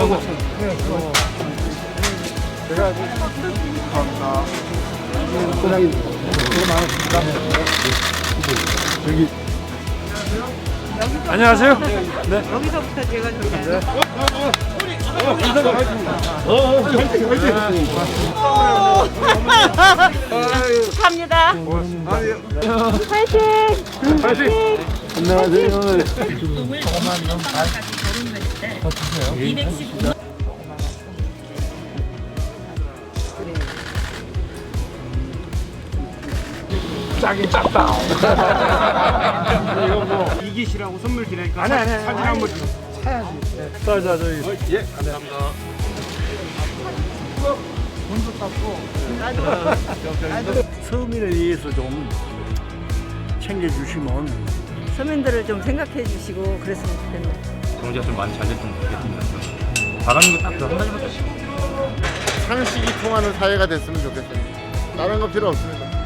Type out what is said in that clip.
아이고. 제가 감사합니다. 소장님, 수고 많으십니다. 여기. 안녕하세요. 네. 여기서부터 제가 저기 갑니다. 파이팅! 파이팅! 안녕하세요. 짜긴 짰다. 이거 뭐 이기시라고 선물 드리니까 아니, 아니, 아니, 사진. 한번 좀. 자, 자, 저기. 예, 감사합니다. 서민을 위해서 좀 챙겨주시면 서민들을 좀 생각해 주시고 그랬으면 좋겠네요. 경제가 좀 많이 잘 됐으면 좋겠습니다. 바라는 건딱한 가지밖에 없어요. 상식이 통하는 사회가 됐으면 좋겠어요. 다른 거 필요 없습니다.